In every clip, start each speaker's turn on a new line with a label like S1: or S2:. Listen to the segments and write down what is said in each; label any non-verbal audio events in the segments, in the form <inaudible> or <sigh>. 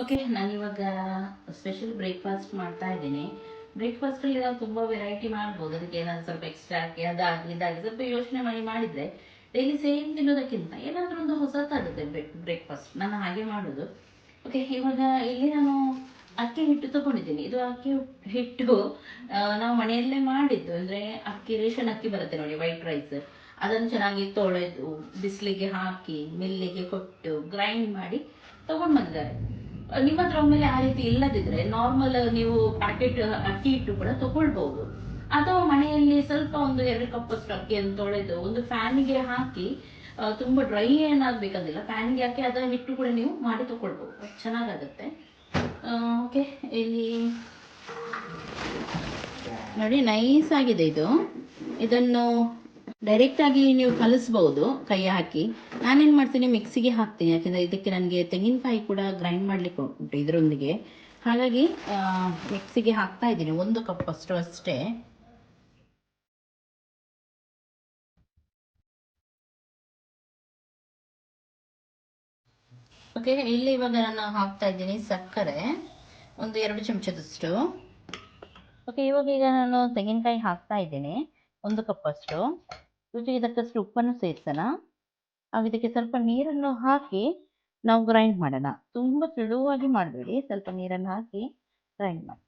S1: Okay ನಾನಿವಾಗ special breakfast ಮಾಡ್ತಾ ಇದ್ದೀನಿ. ಬ್ರೇಕ್ಫಾಸ್ಟಲ್ಲಿ ನಾವು ತುಂಬ ವೆರೈಟಿ ಮಾಡ್ಬೋದು. ಅದಕ್ಕೆ ಏನಾದ್ರು ಸ್ವಲ್ಪ ಎಕ್ಸ್ಟ್ರಾ ಹಾಕಿ ಅದಾಗಲಿ ಇದಾಗಲಿ ಸ್ವಲ್ಪ ಯೋಚನೆ ಮಾಡಿ ಮಾಡಿದರೆ ಡೈಲಿ ಸೇಮ್ ತಿನ್ನೋದಕ್ಕಿಂತ ಏನಾದರೂ ಒಂದು ಹೊಸತಾಗುತ್ತೆ ಬ್ರೇಕ್ಫಾಸ್ಟ್ ನಾನು ಹಾಗೆ ಮಾಡೋದು. ಓಕೆ ಇವಾಗ ಇಲ್ಲಿ ನಾನು ಅಕ್ಕಿ ಹಿಟ್ಟು ತಗೊಂಡಿದ್ದೀನಿ. ಇದು ಅಕ್ಕಿ ಹಿಟ್ಟು ನಾವು ಮನೆಯಲ್ಲೇ ಮಾಡಿದ್ದು. ಅಂದರೆ ಅಕ್ಕಿ, ರೇಷನ್ ಅಕ್ಕಿ ಬರುತ್ತೆ ನೋಡಿ ವೈಟ್ ರೈಸ್ ಅದನ್ನು ಚೆನ್ನಾಗಿ ತೊಳೆದು, ಬಿಸಿಲಿಗೆ ಹಾಕಿ, ಮಿಲ್ಲಿಗೆ ಕೊಟ್ಟು ಗ್ರೈಂಡ್ ಮಾಡಿ ತೊಗೊಂಡು ಬಂದಿದ್ದಾರೆ. ನಿಮ್ಮ ಹತ್ರ ಒಮ್ಮೆಲೆ ಆ ರೀತಿ ಇಲ್ಲದಿದ್ರೆ ನಾರ್ಮಲ್ ನೀವು ಪ್ಯಾಕೆಟ್ ಅಕ್ಕಿ ಇಟ್ಟು ಕೂಡ ತಗೊಳ್ಬಹುದು. ಅಥವಾ ಮನೆಯಲ್ಲಿ ಸ್ವಲ್ಪ ಒಂದು ಎರಡು ಕಪ್ ಅಷ್ಟು ಅಕ್ಕಿಯನ್ನು ತೊಳೆದು ಒಂದು ಫ್ಯಾನಿಗೆ ಹಾಕಿ ತುಂಬಾ ಡ್ರೈ ಏನಾಗಬೇಕಂದಿಲ್ಲ ಫ್ಯಾನ್ಗೆ ಹಾಕಿ ಅದರ ಇಟ್ಟು ಕೂಡ ನೀವು ಮಾಡಿ ತಗೊಳ್ಬಹುದು. ಚೆನ್ನಾಗಾಗುತ್ತೆ. ಓಕೆ ಇಲ್ಲಿ ನೋಡಿ ನೈಸ್ ಆಗಿದೆ ಇದು. ಇದನ್ನು ಡೈರೆಕ್ಟ್ ಆಗಿ ನೀವು ಕಲಿಸ್ಬಹುದು ಕೈ ಹಾಕಿ. ನಾನೇನ್ ಮಾಡ್ತೀನಿ, ಮಿಕ್ಸಿಗೆ ಹಾಕ್ತೀನಿ. ಯಾಕಂದ್ರೆ ಇದಕ್ಕೆ ನನಗೆ ತೆಂಗಿನಕಾಯಿ ಕೂಡ ಗ್ರೈಂಡ್ ಮಾಡ್ಲಿಕ್ಕೆ ಉಂಟು ಇದರೊಂದಿಗೆ. ಹಾಗಾಗಿ ಮಿಕ್ಸಿಗೆ ಹಾಕ್ತಾ ಇದ್ದೀನಿ. ಒಂದು ಕಪ್ ಅಷ್ಟು ಅಷ್ಟೇ. ಓಕೆ, ಇಲ್ಲಿ ಇವಾಗ ನಾನು ಹಾಕ್ತಾ ಇದ್ದೀನಿ ಸಕ್ಕರೆ. ಒಂದು ಎರಡು ಚಮಚದಷ್ಟು. ಓಕೆ, ಇವಾಗ ಈಗ ನಾನು ತೆಂಗಿನಕಾಯಿ ಹಾಕ್ತಾ ಇದ್ದೀನಿ. ಒಂದು ಕಪ್ ಅಷ್ಟು. ರುಚಿಗೆ ತಕ್ಕಷ್ಟು ಉಪ್ಪನ್ನು ಸೇರಿಸೋಣ. ಹಾಗೂ ಇದಕ್ಕೆ ಸ್ವಲ್ಪ ನೀರನ್ನು ಹಾಕಿ ನಾವು ಗ್ರೈಂಡ್ ಮಾಡೋಣ. ತುಂಬ ತೆಳುವಾಗಿ ಮಾಡಬೇಡಿ. ಸ್ವಲ್ಪ ನೀರನ್ನು ಹಾಕಿ ಗ್ರೈಂಡ್ ಮಾಡಿ.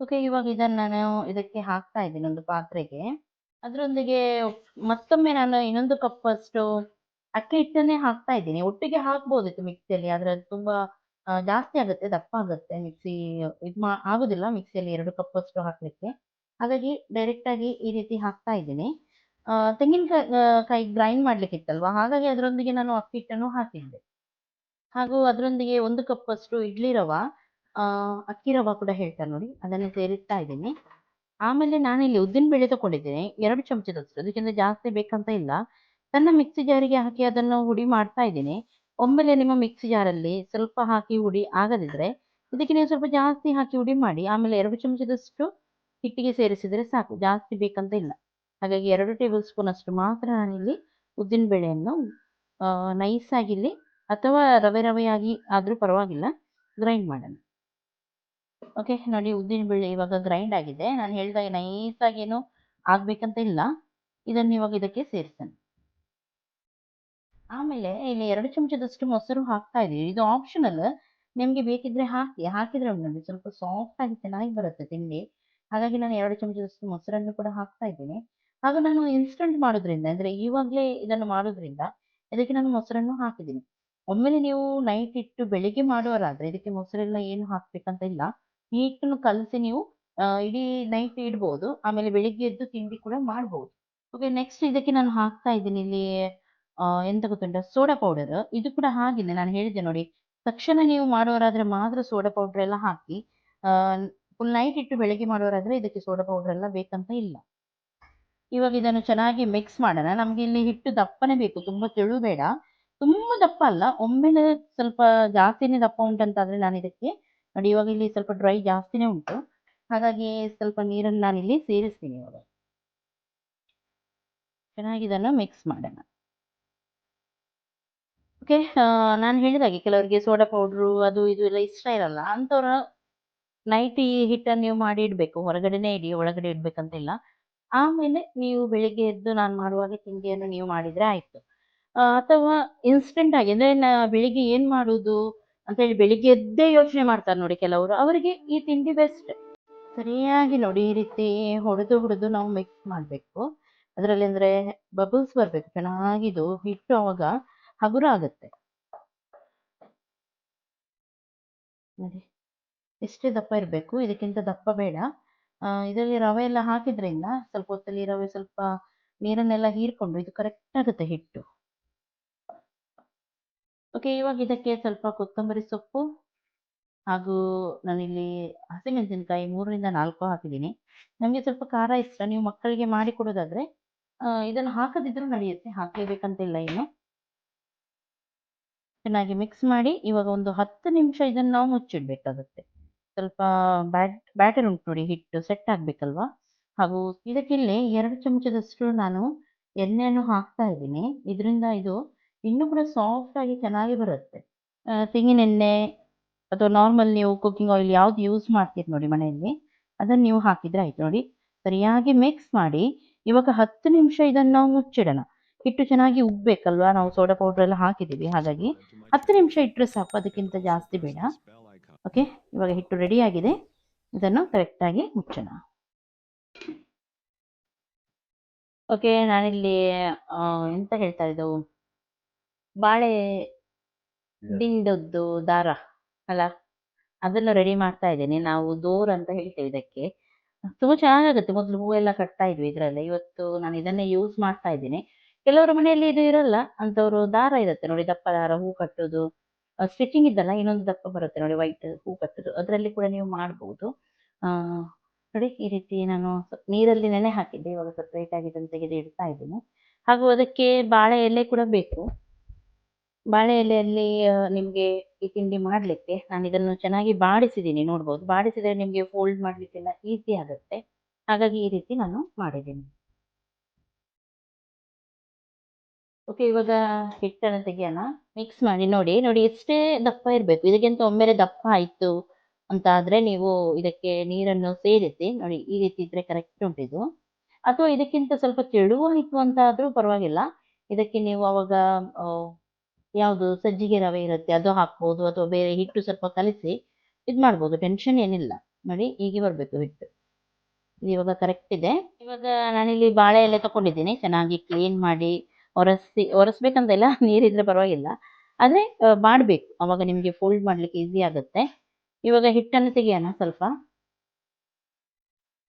S1: ಓಕೆ ಇವಾಗ ಇದನ್ನು ನಾನು ಇದಕ್ಕೆ ಹಾಕ್ತಾ ಇದ್ದೀನಿ ಒಂದು ಪಾತ್ರೆಗೆ. ಅದರೊಂದಿಗೆ ಮತ್ತೊಮ್ಮೆ ನಾನು ಇನ್ನೊಂದು ಕಪ್ ಅಷ್ಟು ಅಕ್ಕಿ ಹಿಟ್ಟನ್ನೇ ಹಾಕ್ತಾ ಇದ್ದೀನಿ. ಒಟ್ಟಿಗೆ ಹಾಕ್ಬೋದಿತ್ತು ಮಿಕ್ಸಿಯಲ್ಲಿ ಆದರೆ ಅದು ತುಂಬ ಜಾಸ್ತಿ ಆಗುತ್ತೆ, ದಪ್ಪ ಆಗುತ್ತೆ. ಮಿಕ್ಸಿ ಇದು ಮಾ, ಆಗೋದಿಲ್ಲ. ಮಿಕ್ಸಿಯಲ್ಲಿ ಎರಡು ಕಪ್ ಅಷ್ಟು ಹಾಕಲಿಕ್ಕೆ. ಹಾಗಾಗಿ ಡೈರೆಕ್ಟಾಗಿ ಈ ರೀತಿ ಹಾಕ್ತಾ ಇದ್ದೀನಿ. ತೆಂಗಿನಕಾಯಿ ಕಾಯಿ ಗ್ರೈಂಡ್ ಮಾಡ್ಲಿಕ್ಕೆ ಇತ್ತಲ್ವಾ ಹಾಗಾಗಿ ಅದರೊಂದಿಗೆ ನಾನು ಅಕ್ಕಿ ಹಿಟ್ಟನ್ನು ಹಾಕಿದ್ದೆ. ಹಾಗೂ ಅದರೊಂದಿಗೆ ಒಂದು ಕಪ್ ಅಷ್ಟು ಇಡ್ಲಿ ರವ ಅಕ್ಕಿ ರವ ಕೂಡ ಹೇಳ್ತಾರೆ ನೋಡಿ, ಅದನ್ನು ಸೇರಿಸ್ತಾ ಇದ್ದೀನಿ. ಆಮೇಲೆ ನಾನಿಲ್ಲಿ ಉದ್ದಿನ ಬೇಳೆ ತಗೊಂಡಿದ್ದೇನೆ, ಎರಡು ಚಮಚದಷ್ಟು. ಅದಕ್ಕಿಂತ ಜಾಸ್ತಿ ಬೇಕಂತ ಇಲ್ಲ. ಸಣ್ಣ ಮಿಕ್ಸಿ ಜಾರಿಗೆ ಹಾಕಿ ಅದನ್ನು ಹುಡಿ ಮಾಡ್ತಾ ಇದ್ದೀನಿ. ಒಮ್ಮೆಲೆ ನಿಮ್ಮ ಮಿಕ್ಸಿ ಜಾರಲ್ಲಿ ಸ್ವಲ್ಪ ಹಾಕಿ ಹುಡಿ ಆಗದಿದ್ರೆ, ಇದಕ್ಕೆ ನೀವು ಸ್ವಲ್ಪ ಜಾಸ್ತಿ ಹಾಕಿ ಹುಡಿ ಮಾಡಿ, ಆಮೇಲೆ ಎರಡು ಚಮಚದಷ್ಟು ಹಿಟ್ಟಿಗೆ ಸೇರಿಸಿದರೆ ಸಾಕು. ಜಾಸ್ತಿ ಬೇಕಂತ ಇಲ್ಲ. ಹಾಗಾಗಿ ಎರಡು ಟೇಬಲ್ ಸ್ಪೂನ್ ಅಷ್ಟು ಮಾತ್ರ ನಾನಿಲ್ಲಿ ಉದ್ದಿನ ಬೇಳೆಯನ್ನು ನೈಸ್ ಆಗಿಲ್ಲಿ ಅಥವಾ ರವೆ ರವೆಯಾಗಿ ಆದರೂ ಪರವಾಗಿಲ್ಲ ಗ್ರೈಂಡ್ ಮಾಡೋಣ. ಓಕೆ ನೋಡಿ ಉದ್ದಿನ ಬೇಳೆ ಇವಾಗ ಗ್ರೈಂಡ್ ಆಗಿದೆ. ನಾನು ಹೇಳಿದಾಗ ನೈಸ್ ಆಗೇನು ಆಗಬೇಕಂತ ಇಲ್ಲ. ಇದನ್ನು ಇವಾಗ ಇದಕ್ಕೆ ಸೇರಿಸೋಣ ಆಮೇಲೆ ಇಲ್ಲಿ ಎರಡು ಚಮಚದಷ್ಟು ಮೊಸರು ಹಾಕ್ತಾ ಇದೀವಿ. ಇದು ಆಪ್ಷನಲ್ ನಿಮಗೆ ಬೇಕಿದ್ರೆ ಹಾಕಿ, ಹಾಕಿದ್ರೆ ನೋಡಿ ಸ್ವಲ್ಪ ಸಾಫ್ಟ್ ಆಗಿ ಚೆನ್ನಾಗಿ ಬರುತ್ತೆ ತಿಂಡಿ. ಹಾಗಾಗಿ ನಾನು ಎರಡು ಚಮಚದಷ್ಟು ಮೊಸರನ್ನು ಕೂಡ ಹಾಕ್ತಾ ಇದ್ದೀನಿ. ಹಾಗೂ ನಾನು ಇನ್ಸ್ಟಂಟ್ ಮಾಡೋದ್ರಿಂದ, ಅಂದ್ರೆ ಇವಾಗಲೇ ಇದನ್ನು ಮಾಡೋದ್ರಿಂದ, ಇದಕ್ಕೆ ನಾನು ಮೊಸರನ್ನು ಹಾಕಿದ್ದೀನಿ. ಒಮ್ಮೆಲೆ ನೀವು ನೈಟ್ ಇಟ್ಟು ಬೆಳಿಗ್ಗೆ ಮಾಡುವರಾದ್ರೆ ಇದಕ್ಕೆ ಮೊಸರೆಲ್ಲ ಏನು ಹಾಕ್ಬೇಕಂತ ಇಲ್ಲ. ಈ ಹಿಟ್ಟನ್ನು ಕಲಸಿ ನೀವು ಇಡೀ ನೈಟ್ ಇಡ್ಬೋದು. ಆಮೇಲೆ ಬೆಳಿಗ್ಗೆ ಎದ್ದು ತಿಂಡಿ ಕೂಡ ಮಾಡ್ಬೋದು. ಓಕೆ ನೆಕ್ಸ್ಟ್ ಇದಕ್ಕೆ ನಾನು ಹಾಕ್ತಾ ಇದ್ದೀನಿ ಇಲ್ಲಿ ಎಂತ ಗೊತ್ತುಂಟ? ಸೋಡಾ ಪೌಡರ್ ಇದು ಕೂಡ ಹಾಗೆ ನಾನು ಹೇಳಿದೆ ನೋಡಿ. ತಕ್ಷಣ ನೀವು ಮಾಡೋರಾದ್ರೆ ಮಾತ್ರ ಸೋಡಾ ಪೌಡರ್ ಎಲ್ಲ ಹಾಕಿ ಫುಲ್ ನೈಟ್ ಇಟ್ಟು ಬೆಳಿಗ್ಗೆ ಮಾಡೋರಾದ್ರೆ ಇದಕ್ಕೆ ಸೋಡಾ ಪೌಡರ್ ಎಲ್ಲ ಬೇಕಂತ ಇಲ್ಲ. ಇವಾಗ ಇದನ್ನು ಚೆನ್ನಾಗಿ ಮಿಕ್ಸ್ ಮಾಡೋಣ. ನಮ್ಗೆ ಇಲ್ಲಿ ಹಿಟ್ಟು ದಪ್ಪನೇ ಬೇಕು. ತುಂಬಾ ತೆಳು ಬೇಡ ತುಂಬಾ ದಪ್ಪ ಅಲ್ಲ. ಒಮ್ಮೆಲೆ ಸ್ವಲ್ಪ ಜಾಸ್ತಿನೇ ದಪ್ಪ ಉಂಟಂತಾದ್ರೆ ನಾನು ಇದಕ್ಕೆ ನೋಡಿ ಇವಾಗ ಇಲ್ಲಿ ಸ್ವಲ್ಪ ಡ್ರೈ ಜಾಸ್ತಿನೇ ಉಂಟು. ಹಾಗಾಗಿ ಸ್ವಲ್ಪ ನೀರನ್ನು ನಾನು ಇಲ್ಲಿ ಸೇರಿಸ್ತೀನಿ ಇವಾಗ. ಚೆನ್ನಾಗಿ ಇದನ್ನು ಮಿಕ್ಸ್ ಮಾಡೋಣ. ಓಕೆ ನಾನು ಹೇಳಿದಾಗೆ ಕೆಲವರಿಗೆ ಸೋಡಾ ಪೌಡ್ರು ಅದು ಇದು ಎಲ್ಲ ಇಷ್ಟ ಇರಲ್ಲ. ಅಂಥವ್ರ ನೈಟ್ ಈ ಹಿಟ್ಟನ್ನು ನೀವು ಮಾಡಿ ಇಡಬೇಕು. ಹೊರಗಡೆನೇ ಇಡಿ, ಒಳಗಡೆ ಇಡ್ಬೇಕಂತಿಲ್ಲ. ಆಮೇಲೆ ನೀವು ಬೆಳಿಗ್ಗೆ ಎದ್ದು ನಾನು ಮಾಡುವಾಗ ತಿಂಡಿಯನ್ನು ನೀವು ಮಾಡಿದ್ರೆ ಆಯ್ತು. ಅಥವಾ ಇನ್ಸ್ಟೆಂಟ್ ಆಗಿ, ಅಂದರೆ ನಾ ಬೆಳಿಗ್ಗೆ ಏನ್ ಮಾಡೋದು? ಅಂತ ಹೇಳಿ ಬೆಳಿಗ್ಗೆ ಎದ್ದೇ ಯೋಚನೆ ಮಾಡ್ತಾರೆ ನೋಡಿ ಕೆಲವರು. ಅವರಿಗೆ ಈ ತಿಂಡಿ ಬೆಸ್ಟ್ ಸರಿಯಾಗಿ ನೋಡಿ ಈ ರೀತಿ ಹೊಡೆದು ಹೊಡೆದು ನಾವು ಮಿಕ್ಸ್ ಮಾಡಬೇಕು. ಅದರಲ್ಲಿ ಅಂದ್ರೆ ಬಬಲ್ಸ್ ಬರಬೇಕು ಚೆನ್ನಾಗಿದು ಹಿಟ್ಟು ಅವಾಗ ಹಗುರ ಆಗುತ್ತೆ. ನೋಡಿ, ಎಷ್ಟು ದಪ್ಪ ಇರಬೇಕು? ಇದಕ್ಕಿಂತ ದಪ್ಪ ಬೇಡ. ಇದರಲ್ಲಿ ರವೆ ಎಲ್ಲ ಹಾಕಿದ್ರಿಂದ ಸ್ವಲ್ಪ ಹೊತ್ತಲ್ಲಿ ರವೆ ಸ್ವಲ್ಪ ನೀರನ್ನೆಲ್ಲ ಹೀರ್ಕೊಂಡು ಇದು ಕರೆಕ್ಟ್ ಆಗುತ್ತೆ ಹಿಟ್ಟು. ಓಕೆ ಇವಾಗ ಇದಕ್ಕೆ ಸ್ವಲ್ಪ ಕೊತ್ತಂಬರಿ ಸೊಪ್ಪು ಹಾಗೂ ನಾನಿಲ್ಲಿ ಹಸಿಮೆಣಸಿನಕಾಯಿ ಮೂರರಿಂದ ನಾಲ್ಕು ಹಾಕಿದ್ದೀನಿ. ನಮಗೆ ಸ್ವಲ್ಪ ಖಾರ ಇಷ್ಟ. ನೀವು ಮಕ್ಕಳಿಗೆ ಮಾಡಿ ಕೊಡೋದಾದ್ರೆ ಇದನ್ನು ಹಾಕದಿದ್ರೂ ನಡೆಯುತ್ತೆ. ಹಾಕಲೇಬೇಕಂತಿಲ್ಲ ಏನು ಚೆನ್ನಾಗಿ ಮಿಕ್ಸ್ ಮಾಡಿ ಇವಾಗ ಒಂದು ಹತ್ತು ನಿಮಿಷ ಇದನ್ನು ನಾವು ಮುಚ್ಚಿಡ್ಬೇಕಾಗುತ್ತೆ. ಸ್ವಲ್ಪ ಬ್ಯಾಟ್ ಬ್ಯಾಟರ್ ಉಂಟು ನೋಡಿ ಹಿಟ್ಟು ಸೆಟ್ ಆಗ್ಬೇಕಲ್ವಾ? ಹಾಗೂ ಇದಕ್ಕಿಲ್ಲಿ ಎರಡು ಚಮಚದಷ್ಟು ನಾನು ಎಣ್ಣೆಯನ್ನು ಹಾಕ್ತಾ ಇದ್ದೀನಿ. ಇದರಿಂದ ಇದು ಇನ್ನೂ ಕೂಡ ಸಾಫ್ಟ್ ಆಗಿ ಚೆನ್ನಾಗಿ ಬರುತ್ತೆ. ತೆಂಗಿನ ಎಣ್ಣೆ ಅಥವಾ ನಾರ್ಮಲ್ ನೀವು ಕುಕ್ಕಿಂಗ್ ಆಯಿಲ್ ಯಾವ್ದು ಯೂಸ್ ಮಾಡ್ತೀರಿ ನೋಡಿ ಮನೆಯಲ್ಲಿ, ಅದನ್ನು ನೀವು ಹಾಕಿದ್ರೆ ಆಯ್ತು ನೋಡಿ. ಸರಿಯಾಗಿ ಮಿಕ್ಸ್ ಮಾಡಿ, ಇವಾಗ ಹತ್ತು ನಿಮಿಷ ಇದನ್ನು ನಾವು ಮುಚ್ಚಿಡೋಣ. ಹಿಟ್ಟು ಚೆನ್ನಾಗಿ ಉಬ್ಬೇಕಲ್ವಾ ನಾವು ಸೋಡಾ ಪೌಡರ್ ಎಲ್ಲ ಹಾಕಿದ್ದೀವಿ, ಹಾಗಾಗಿ ಹತ್ತು ನಿಮಿಷ ಇಟ್ಟರೆ ಸಾಕು, ಅದಕ್ಕಿಂತ ಜಾಸ್ತಿ ಬೇಡ. ಓಕೆ ಇವಾಗ ಹಿಟ್ಟು ರೆಡಿ ಆಗಿದೆ. ಇದನ್ನು ಕರೆಕ್ಟಾಗಿ ಮುಚ್ಚೋಣ. ಓಕೆ ನಾನಿಲ್ಲಿ ಎಂತ ಹೇಳ್ತಾ ಇದ್ದವು? ಬಾಳೆ ದಿಂಡದ್ದು ದಾರ ಅಲ್ಲ? ಅದನ್ನು ರೆಡಿ ಮಾಡ್ತಾ ಇದ್ದೇನೆ. ನಾವು ದೋರ್ ಅಂತ ಹೇಳ್ತೇವೆ ಇದಕ್ಕೆ. ತುಂಬಾ ಚೆನ್ನಾಗಾಗುತ್ತೆ. ಮೊದಲು ಹೂವೆಲ್ಲ ಕಟ್ತಾ ಇದ್ವಿ ಇದ್ರಲ್ಲ. ಇವತ್ತು ನಾನು ಇದನ್ನೇ ಯೂಸ್ ಮಾಡ್ತಾ ಇದ್ದೀನಿ. ಕೆಲವರ ಮನೆಯಲ್ಲಿ ಇದು ಇರಲ್ಲ. ಅಂತವರು ದಾರ ಇರುತ್ತೆ ನೋಡಿ ದಪ್ಪ ದಾರ ಹೂ ಕಟ್ಟೋದು. ಸ್ಟಿಚಿಂಗ್ ಇದ್ದಲ್ಲ ಇನ್ನೊಂದು ದಪ್ಪ ಬರುತ್ತೆ ನೋಡಿ ವೈಟ್ ಹೂ ಕತ್ತದು. ಅದರಲ್ಲಿ ಕೂಡ ನೀವು ಮಾಡ್ಬೋದು. ನೋಡಿ ಈ ರೀತಿ ನಾನು ಸ್ವಲ್ಪ ನೀರಲ್ಲಿ ನೆನೆ ಹಾಕಿದ್ದೆ. ಇವಾಗ ಸಪ್ರೇಟ್ ಆಗಿ ಇದನ್ನು ತೆಗೆದು ಇಡ್ತಾ ಇದ್ದೀನಿ. ಹಾಗೂ ಅದಕ್ಕೆ ಬಾಳೆ ಎಲೆ ಕೂಡ ಬೇಕು. ಬಾಳೆ ಎಲೆಯಲ್ಲಿ ನಿಮ್ಗೆ ಈ ತಿಂಡಿ ಮಾಡ್ಲಿಕ್ಕೆ ನಾನು ಇದನ್ನು ಚೆನ್ನಾಗಿ ಬಾಡಿಸಿದ್ದೀನಿ ನೋಡ್ಬೋದು. ಬಾಡಿಸಿದರೆ ನಿಮಗೆ ಫೋಲ್ಡ್ ಮಾಡಲಿಕ್ಕೆಲ್ಲ ಈಸಿ ಆಗುತ್ತೆ. ಹಾಗಾಗಿ ಈ ರೀತಿ ನಾನು ಮಾಡಿದ್ದೀನಿ. ಓಕೆ ಇವಾಗ ಹಿಟ್ಟನ್ನು ತೆಗಿಯೋಣ. ಮಿಕ್ಸ್ ಮಾಡಿ ನೋಡಿ ನೋಡಿ ಎಷ್ಟೇ ದಪ್ಪ ಇರಬೇಕು. ಇದಕ್ಕಿಂತ ಒಮ್ಮೆಲೆ ದಪ್ಪ ಆಯಿತು ಅಂತ ಆದರೆ ನೀವು ಇದಕ್ಕೆ ನೀರನ್ನು ಸೇರಿಸಿ, ನೋಡಿ ಈ ರೀತಿ ಇದ್ರೆ ಕರೆಕ್ಟ್ ಉಂಟಿದು ಅಥವಾ ಇದಕ್ಕಿಂತ ಸ್ವಲ್ಪ ತೆಳು ಆಯಿತು ಅಂತ ಆದರೂ ಪರವಾಗಿಲ್ಲ. ಇದಕ್ಕೆ ನೀವು ಅವಾಗ ಯಾವುದು ಸಜ್ಜಿಗೆ ರವೆ ಇರುತ್ತೆ ಅದು ಹಾಕ್ಬೋದು, ಅಥವಾ ಬೇರೆ ಹಿಟ್ಟು ಸ್ವಲ್ಪ ಕಲಿಸಿ ಇದು ಮಾಡ್ಬೋದು. ಟೆನ್ಷನ್ ಏನಿಲ್ಲ. ನೋಡಿ, ಹೀಗೆ ಬರಬೇಕು ಹಿಟ್ಟು. ಇದು ಇವಾಗ ಕರೆಕ್ಟ್ ಇದೆ. ಇವಾಗ ನಾನಿಲ್ಲಿ ಬಾಳೆ ಎಲೆ ತಗೊಂಡಿದ್ದೀನಿ ಚೆನ್ನಾಗಿ ಕ್ಲೀನ್ ಮಾಡಿ ಒರೆಸಿ ಒರೆಸ್ಬೇಕಂತ ಇಲ್ಲ <laughs> ನೀರಿದ್ರೆ ಪರವಾಗಿಲ್ಲ. ಆದರೆ ಮಾಡಬೇಕು. ಅವಾಗ ನಿಮಗೆ ಫೋಲ್ಡ್ ಮಾಡ್ಲಿಕ್ಕೆ ಈಸಿ ಆಗುತ್ತೆ. ಇವಾಗ ಹಿಟ್ಟನ್ನು ತೆಗಿಯೋಣ ಸ್ವಲ್ಪ.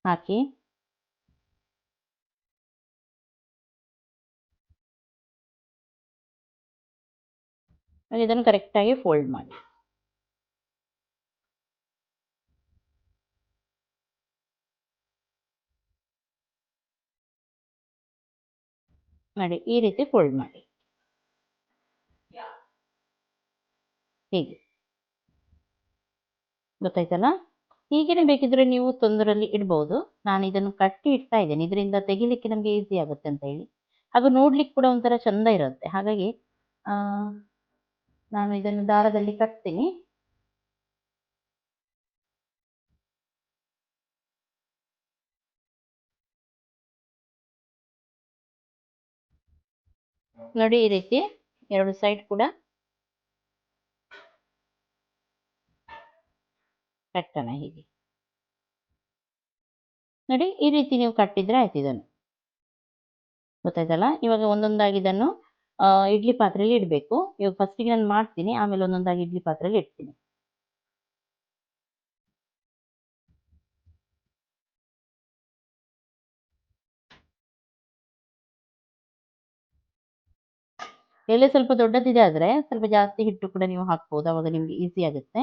S1: ಹಾಕಿ. ಇದನ್ನು ಕರೆಕ್ಟಾಗಿ ಫೋಲ್ಡ್ ಮಾಡಿ. ಮಾಡಿ ಈ ರೀತಿ ಫೋಲ್ಡ್ ಮಾಡಿ. ಹೀಗೆ. ಗೊತ್ತಾಯ್ತಲ್ಲ? ಹೀಗೇನೆ ಬೇಕಿದ್ರೆ ನೀವು ತೊಂದರಲ್ಲಿ ಇಡ್ಬೋದು. ನಾನು ಇದನ್ನು ಕಟ್ಟಿ ಇಡ್ತಾ ಇದ್ದೇನೆ. ಇದರಿಂದ ತೆಗಿಲಿಕ್ಕೆ ನಮಗೆ ಈಸಿ ಆಗುತ್ತೆ ಅಂತ ಹೇಳಿ. ಹಾಗೂ ನೋಡ್ಲಿಕ್ಕೆ ಕೂಡ ಒಂಥರ ಚಂದ ಇರುತ್ತೆ. ಹಾಗಾಗಿ ಆ, ನಾನು ಇದನ್ನು ದಾರದಲ್ಲಿ ಕಟ್ತೀನಿ. ನೋಡಿ, ಈ ರೀತಿ ಎರಡು ಸೈಡ್ ಕೂಡ ಕಟ್ಟೋಣ ಹೀಗೆ. ನೋಡಿ, ಈ ರೀತಿ ನೀವು ಕಟ್ಟಿದ್ರೆ ಆಯ್ತು ಇದನ್ನು. ಗೊತ್ತಾಯ್ತಲ್ಲ? ಇವಾಗ ಒಂದೊಂದಾಗಿ ಇದನ್ನು ಇಡ್ಲಿ ಪಾತ್ರೆಯಲ್ಲಿ ಇಡಬೇಕು. ಇವಾಗ ಫಸ್ಟಿಗೆ ನಾನು ಮಾಡ್ತೀನಿ, ಆಮೇಲೆ ಒಂದೊಂದಾಗಿ ಇಡ್ಲಿ ಪಾತ್ರೆಯಲ್ಲಿ ಇಡ್ತೀನಿ. ಎಲೆ ಸ್ವಲ್ಪ ದೊಡ್ಡದಿದೆ ಆದ್ರೆ ಸ್ವಲ್ಪ ಜಾಸ್ತಿ ಹಿಟ್ಟು ಕೂಡ ನೀವು ಹಾಕ್ಬೋದು, ಅವಾಗ ನಿಮ್ಗೆ ಈಸಿ ಆಗುತ್ತೆ.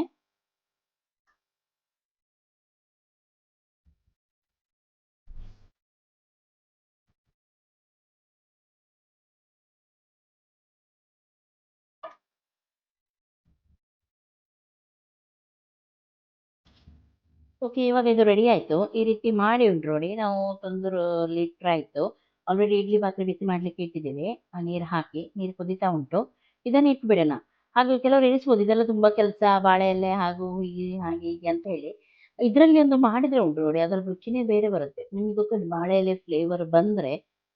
S1: ಓಕೆ ಇವಾಗ ಇದು ರೆಡಿ ಆಯ್ತು. ಈ ರೀತಿ ಮಾಡಿ ಉಂಟು ನೋಡಿ ನಾವು ತೊಂದರೆ ಲೀಟ್ರ್ ಆಯ್ತು. ಆಲ್ರೆಡಿ ಇಡ್ಲಿ ಪಾತ್ರೆ ಬಿಸಿ ಮಾಡ್ಲಿಕ್ಕೆ ಇಟ್ಟಿದ್ದೇವೆ. ಆ ನೀರು ಹಾಕಿ, ನೀರು ಕುದೀತಾ ಉಂಟು. ಇದನ್ನು ಇಟ್ಬಿಡೋಣ. ಹಾಗೆ ಕೆಲವರು ಎನಿಸ್ಬೋದು ಇದೆಲ್ಲ ತುಂಬಾ ಕೆಲಸ ಬಾಳೆ ಎಲೆ ಹಾಗೂ ಹೀಗೆ, ಹಾಗೆ, ಹೀಗೆ ಅಂತ ಹೇಳಿ. ಇದರಲ್ಲಿ ಒಂದು ಮಾಡಿದ್ರೆ ಉಂಟು ನೋಡಿ ಅದರ ರುಚಿನೇ ಬೇರೆ ಬರುತ್ತೆ. ನಿಮ್ಗೆ ಗೊತ್ತುಂಟು ಬಾಳೆ ಎಲೆ ಫ್ಲೇವರ್ ಬಂದ್ರೆ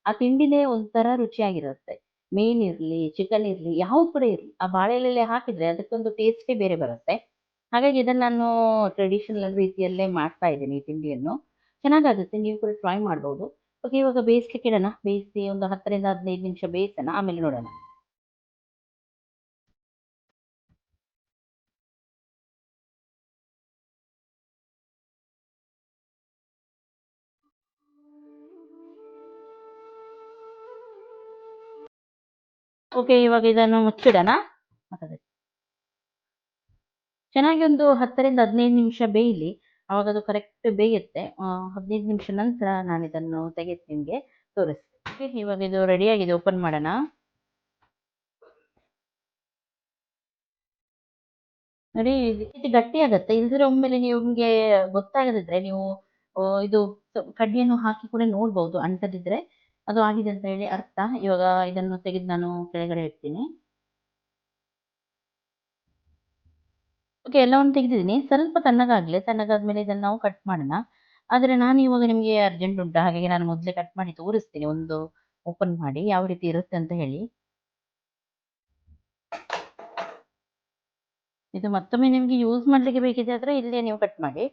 S1: ಆ ತಿಂಡಿನೇ ಒಂಥರ ರುಚಿಯಾಗಿರುತ್ತೆ. ಮೀನ್ ಇರ್ಲಿ ಚಿಕನ್ ಇರ್ಲಿ, ಯಾವ್ದು ಕೂಡ ಇರ್ಲಿ. ಆ ಬಾಳೆ ಎಲೆ ಹಾಕಿದ್ರೆ ಅದಕ್ಕೊಂದು ಟೇಸ್ಟೇ ಬೇರೆ ಬರುತ್ತೆ. ಹಾಗಾಗಿ ಇದನ್ನು ನಾನು ಟ್ರೆಡಿಷನಲ್ ರೀತಿಯಲ್ಲೇ ಮಾಡ್ತಾ ಇದ್ದೀನಿ ಈ ತಿಂಡಿಯನ್ನು. ಚೆನ್ನಾಗಾಗುತ್ತೆ, ನೀವು ಕೂಡ ಟ್ರೈ ಮಾಡ್ಬೋದು. ಓಕೆ ಇವಾಗ ಬೇಯಿಸ್ಲಿಕ್ಕೆ ಇಡೋಣ ಬೇಯಿಸಿ ಒಂದು ಹತ್ತರಿಂದ ಹದಿನೈದು ನಿಮಿಷ ಬೇಯಿಸೋಣ. ಆಮೇಲೆ ನೋಡೋಣ. ಓಕೆ ಇವಾಗ ಇದನ್ನು ಮುಚ್ಚಿಡೋಣ. ಚೆನ್ನಾಗಿ ಒಂದು ಹತ್ತರಿಂದ ಹದಿನೈದು ನಿಮಿಷ ಬೇಯಲಿ. ಅವಾಗ ಅದು ಕರೆಕ್ಟ್ ಬೇಯುತ್ತೆ ಹದಿನೈದು ನಿಮಿಷ ನಂತರ ನಾನು ಇದನ್ನು ತೆಗೆದು ನಿಮಗೆ ತೋರಿಸ್ತೀನಿ. ಇವಾಗ ಇದು ರೆಡಿ ಆಗಿದೆ. ಓಪನ್ ಮಾಡೋಣ. ನೋಡಿ, ಇದು ಗಟ್ಟಿ ಆಗತ್ತೆ. ಇಲ್ದಿರ ಒಮ್ಮೆಲೆ ನಿಮ್ಗೆ ಗೊತ್ತಾಗದಿದ್ರೆ ನೀವು ಇದು ಕಡ್ಡಿಯನ್ನು ಹಾಕಿ ಕೂಡ ನೋಡ್ಬೋದು. ಅಂಟದಿದ್ರೆ ಅದು ಆಗಿದೆ ಅಂತ ಹೇಳಿ ಅರ್ಥ. ಇವಾಗ ಇದನ್ನು ತೆಗೆದು ನಾನು ಕೆಳಗಡೆ ಇಡ್ತೀನಿ. ಓಕೆ ಎಲ್ಲವನ್ನು ತೆಗೆದಿದ್ದೀನಿ. ಸ್ವಲ್ಪ ತಣ್ಣಗಾಗಲಿ, ತಣ್ಣಗಾದ್ಮೇಲೆ ಇದನ್ನು ನಾವು ಕಟ್ ಮಾಡೋಣ. ಆದರೆ ನಾನು ಇವಾಗ ನಿಮಗೆ ಅರ್ಜೆಂಟ್ ಉಂಟು, ಹಾಗಾಗಿ ನಾನು ಮೊದಲೇ ಕಟ್ ಮಾಡಿ ತೋರಿಸ್ತೀನಿ. ಒಂದು ಓಪನ್ ಮಾಡಿ, ಯಾವ ರೀತಿ ಇರುತ್ತೆ ಅಂತ ಹೇಳಿ. ಇದು ಮತ್ತೊಮ್ಮೆ ನಿಮಗೆ ಯೂಸ್ ಮಾಡಲಿಕ್ಕೆ ಬೇಕಿದೆ ಆದರೆ ಇಲ್ಲೇ ನೀವು ಕಟ್ ಮಾಡಿ.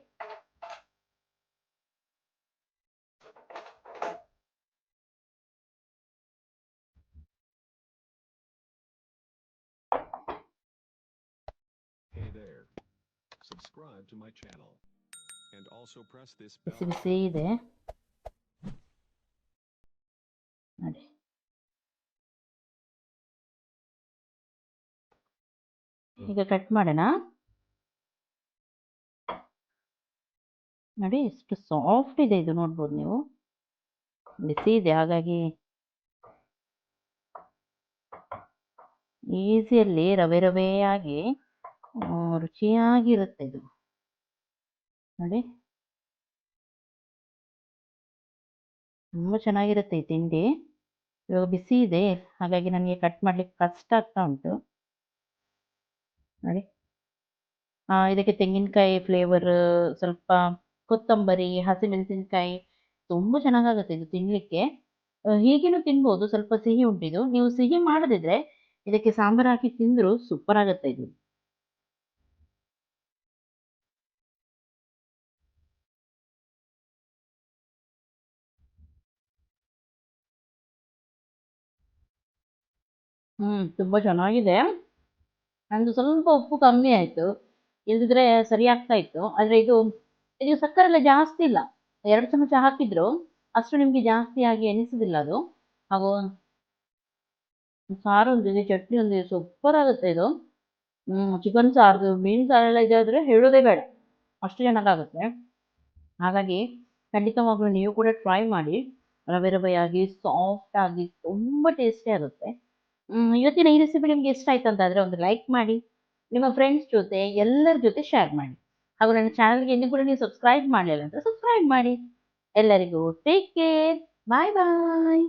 S1: ಬಿಸಿ
S2: bell.
S1: ಬಿಸಿ ಇದೆ ನೋಡಿ ಈಗ ಕಟ್ ಮಾಡೋಣ? ನೋಡಿ ಎಷ್ಟು ಸಾಫ್ಟ್ ಇದೆ ಇದು ನೋಡ್ಬೋದು ನೀವು. ಬಿಸಿ ಇದೆ ಹಾಗಾಗಿ ಈಸಿಯಲ್ಲಿ ರವೆ ರವೆಯಾಗಿ ರುಚಿಯಾಗಿರುತ್ತೆ ಇದು ನೋಡಿ. ತುಂಬ ಚೆನ್ನಾಗಿರುತ್ತೆ ಈ ತಿಂಡಿ. ಇವಾಗ ಬಿಸಿ ಇದೆ, ಹಾಗಾಗಿ ನನಗೆ ಕಟ್ ಮಾಡಲಿಕ್ಕೆ ಕಷ್ಟ ಆಗ್ತಾ ಉಂಟು. ನೋಡಿ. ಇದಕ್ಕೆ ತೆಂಗಿನಕಾಯಿ ಫ್ಲೇವರ್ ಸ್ವಲ್ಪ ಕೊತ್ತಂಬರಿ, ಹಸಿಮೆಣಸಿನಕಾಯಿ ತುಂಬ ಚೆನ್ನಾಗಾಗುತ್ತೆ ಇದು ತಿನ್ನಲಿಕ್ಕೆ ಹೀಗೇನು ತಿನ್ಬೋದು, ಸ್ವಲ್ಪ ಸಿಹಿ ಉಂಟಿದು ನೀವು ಸಿಹಿ ಮಾಡದಿದ್ರೆ ಇದಕ್ಕೆ ಸಾಂಬಾರು ಹಾಕಿ ತಿಂದ್ರೂ ಸೂಪರ್ ಆಗುತ್ತೆ ಇದು. ಹ್ಮ್, ತುಂಬಾ ಚೆನ್ನಾಗಿದೆ. ನಂದು ಸ್ವಲ್ಪ ಉಪ್ಪು ಕಮ್ಮಿ ಆಯ್ತು. ಇಲ್ದಿದ್ರೆ ಸರಿ ಆಗ್ತಾ ಇತ್ತು. ಆದ್ರೆ ಇದು ಇದು ಸಕ್ಕರೆ ಎಲ್ಲ ಜಾಸ್ತಿ ಇಲ್ಲ. ಎರಡು ಚಮಚ ಹಾಕಿದ್ರು. ಅಷ್ಟು ನಿಮ್ಗೆ ಜಾಸ್ತಿ ಆಗಿ ಎನಿಸುದಿಲ್ಲ ಅದು. ಹಾಗೂ ಸಾರು ಒಂದಿದೆ ಚಟ್ನಿ ಒಂದಿದೆ ಸೂಪರ್ ಆಗುತ್ತೆ ಇದು. ಹ್ಮ್ ಚಿಕನ್ ಸಾರು ಮೀನು ಸಾರೆಲ್ಲ ಇದಾದ್ರೆ ಹೇಳೋದೇ ಬೇಡ. ಅಷ್ಟು ಚೆನ್ನಾಗಾಗುತ್ತೆ. ಹಾಗಾಗಿ ಖಂಡಿತವಾಗ್ಲೂ ನೀವು ಕೂಡ ಟ್ರೈ ಮಾಡಿ. ರವೆ ರವೆಯಾಗಿ ಸಾಫ್ಟ್ ಆಗಿ, ತುಂಬ ಟೇಸ್ಟಿ ಆಗುತ್ತೆ. ಇವತ್ತಿನ ಈ ರೆಸಿಪಿ ನಿಮ್ಗೆ ಇಷ್ಟ ಆಯ್ತು ಅಂತಂದರೆ ಒಂದು ಲೈಕ್ ಮಾಡಿ, ನಿಮ್ಮ ಫ್ರೆಂಡ್ಸ್ ಜೊತೆ, ಎಲ್ಲರ ಜೊತೆ ಶೇರ್ ಮಾಡಿ. ಹಾಗೂ ನನ್ನ ಚಾನಲ್ಗೆ ಇನ್ನೂ ಕೂಡ ನೀವು ಸಬ್ಸ್ಕ್ರೈಬ್ ಮಾಡಲಿಲ್ಲ ಅಂದರೆ ಸಬ್ಸ್ಕ್ರೈಬ್ ಮಾಡಿ. ಎಲ್ಲರಿಗೂ ಟೇಕ್ ಕೇರ್ ಬಾಯ್ ಬಾಯ್